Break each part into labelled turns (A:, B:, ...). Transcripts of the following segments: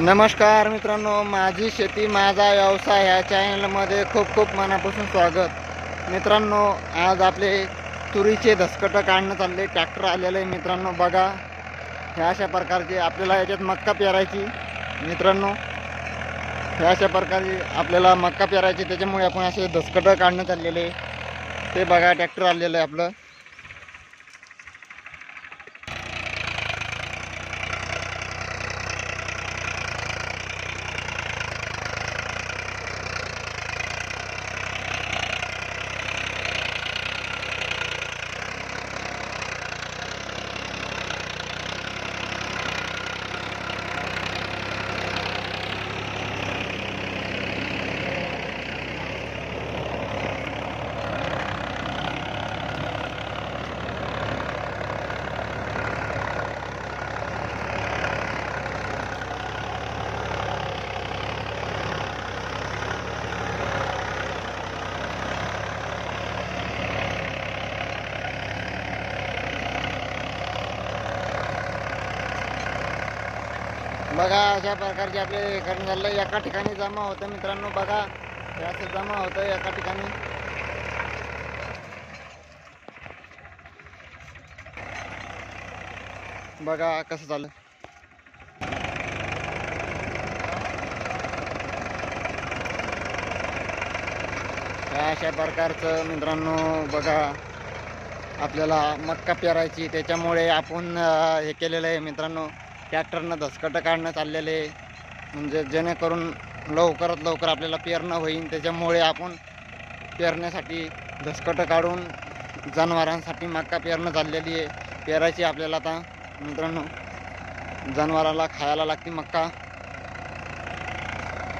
A: नमस्कार मित्रांनो माझी शेती माझा व्यवसाय ह्या चॅनलमध्ये खूप खूप मनापासून स्वागत. मित्रांनो आज आपले तुरीचे धसकटं काढणं चालले ट्रॅक्टर आलेलं आहे मित्रांनो बघा. ह्या अशा प्रकारचे आपल्याला याच्यात मक्का पेरायची मित्रांनो. ह्या अशा प्रकारे आपल्याला मक्का पेरायची त्याच्यामुळे आपण असे धसकटं काढणं चाललेले ते बघा ट्रॅक्टर आलेलं आहे आपलं. बघा अशा प्रकारचे आपले करून झालं. एका ठिकाणी जमा होतं मित्रांनो बघा. हे असं जमा होतं एका ठिकाणी. बघा कसं झालं. या अशा प्रकारचं मित्रांनो बघा. आपल्याला मक्का पेरायची त्याच्यामुळे आपण हे केलेलं आहे मित्रांनो. ट्रॅक्टरनं धसकटं काढणं चाललेले आहे. म्हणजे जेणेकरून लवकरात लवकर आपल्याला पेरणं होईल. त्याच्यामुळे आपण पेरण्यासाठी धसकटं काढून जनावरांसाठी मक्का पेरणं चाललेली आहे. पेरायची आपल्याला आता मित्रांनो जनावराला खायला लागते मक्का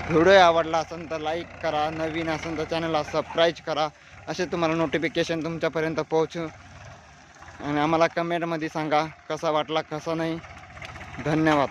A: व्हिडिओ आवडला असेल तर लाईक करा. नवीन असेल तर चॅनलला सबस्क्राईब करा. असे तुम्हाला नोटिफिकेशन तुमच्यापर्यंत पोहोचू आणि आम्हाला कमेंटमध्ये सांगा कसा वाटला कसा नाही. धन्यवाद.